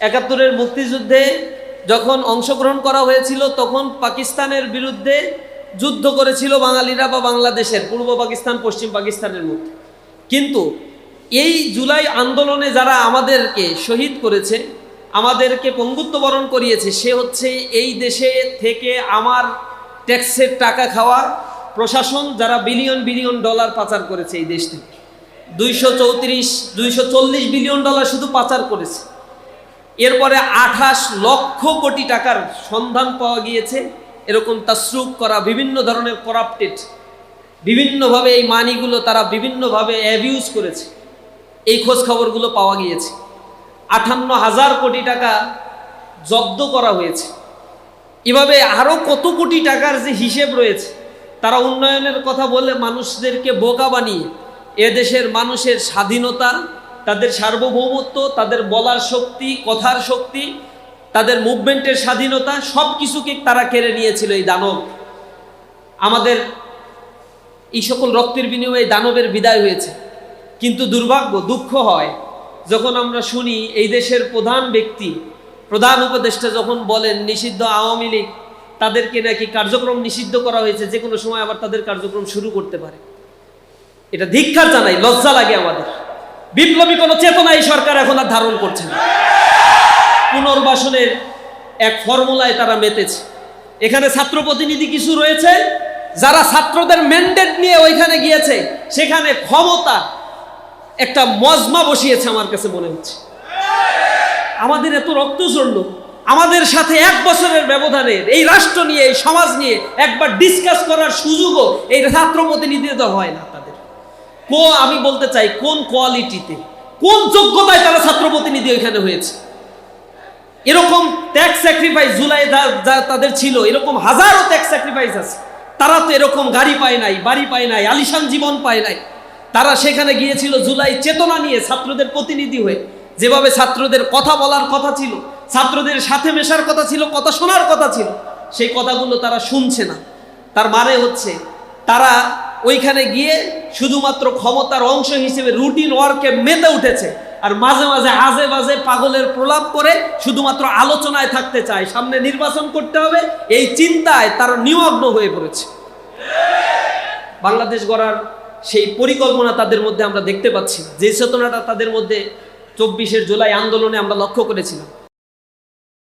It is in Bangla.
একাত্তরের মুক্তিযুদ্ধে যখন অংশগ্রহণ করা হয়েছিল, তখন পাকিস্তানের বিরুদ্ধে যুদ্ধ করেছিল বাঙালিরা বা বাংলাদেশের, পূর্ব পাকিস্তান, পশ্চিম পাকিস্তানের মধ্যে। কিন্তু এই জুলাই আন্দোলনে যারা আমাদেরকে শহীদ করেছে, আমাদেরকে পঙ্গুত্ব বরণ করিয়েছে, সে হচ্ছে এই দেশে থেকে আমার ট্যাক্সের টাকা খাওয়া প্রশাসন যারা বিলিয়ন বিলিয়ন ডলার পাচার করেছে এই দেশ থেকে। দুইশো চৌত্রিশ, দুইশো চল্লিশ বিলিয়ন ডলার শুধু পাচার করেছে। এরপরে আঠাশ লক্ষ কোটি টাকার সন্ধান পাওয়া গিয়েছে। এরকম তাসরুপ করা, বিভিন্ন ধরনের করাপ্টেড বিভিন্নভাবে এই মানিগুলো তারা বিভিন্নভাবে অ্যাবিউজ করেছে। এই খোঁজ খবরগুলো পাওয়া গিয়েছে। আঠান্ন হাজার কোটি টাকা জব্দ করা হয়েছে। এভাবে আরও কত কোটি টাকার যে হিসেব রয়েছে, তারা উন্নয়নের কথা বলে মানুষদেরকে বোকা বানিয়ে, এদেশের মানুষের স্বাধীনতা তাদের সার্বভৌমত্ব, তাদের বলার শক্তি, কথার শক্তি, তাদের মুভমেন্টের স্বাধীনতা সব কিছুকে তারা কেড়ে নিয়েছিল এই দানব। আমাদের এই সকল রক্তের বিনিময়ে দানবের বিদায় হয়েছে। কিন্তু দুর্ভাগ্য, দুঃখ হয়, যখন আমরা শুনি এই দেশের প্রধান ব্যক্তি, প্রধান উপদেষ্টা যখন বলেন, নিষিদ্ধ আওয়ামী লীগ, তাদেরকে নাকি কার্যক্রম নিষিদ্ধ করা হয়েছে, যে কোনো সময় আবার তাদের কার্যক্রম শুরু করতে পারে। এটা ধিক্ষার জানাই, লজ্জা লাগে আমাদের। বিপ্লবী কোনো চেতনা এই সরকার এখন আর ধারণ করছে না। পুনর্বাসনের এক ফর্মুলায় তারা মেতেছে। এখানে ছাত্র প্রতিনিধি কিছু রয়েছে, যারা ছাত্রদের ম্যান্ডেট নিয়ে ওইখানে গিয়েছে, সেখানে ক্ষমতা একটা মজমা বসিয়েছে আমার কাছে মনে হচ্ছে। আমাদের এত রক্ত চড়ল আমাদের সাথে এক বছরের ব্যবধানে এই রাষ্ট্র নিয়ে, এই সমাজ নিয়ে একবার ডিসকাস করার সুযোগও এই ছাত্র প্রতিনিধিত্ব হয় না। কো, আমি বলতে চাই, কোন কোয়ালিটিতে, কোন যোগ্যতায় তারা ছাত্র প্রতিনিধি ওইখানে হয়েছে? এরকম ট্যাক্স স্যাক্রিফাইস জুলাই তাদের ছিল, এরকম হাজারো ট্যাক্স স্যাক্রিফাইস আছে। তারা তো এরকম গাড়ি পায় নাই, বাড়ি পায় নাই, আলিশান জীবন পায় নাই। তারা সেখানে গিয়েছিল জুলাই চেতনা নিয়ে ছাত্রদের প্রতিনিধি হয়ে। যেভাবে ছাত্রদের কথা বলার কথা ছিল, ছাত্রদের সাথে মেশার কথা ছিল, কথা শোনার কথা ছিল, সেই কথাগুলো তারা শুনছে না। তার মানে হচ্ছে, তারা ওইখানে গিয়ে শুধুমাত্র ক্ষমতার অংশ হিসেবে রুটিন ওয়ার্কে মেতে উঠেছে। আর মাঝে মাঝে আজে বাজে পাগলের প্রলাপ করে শুধুমাত্র আলোচনায় থাকতে চায়। সামনে নির্বাচন করতে হবে, এই চিন্তায় তারা নিমগ্ন হয়ে পড়েছে। বাংলাদেশ গড়ার সেই পরিকল্পনা তাদের মধ্যে আমরা দেখতে পাচ্ছি। যে চেতনাটা তাদের মধ্যে চব্বিশের জুলাই আন্দোলনে আমরা লক্ষ্য করেছিলাম।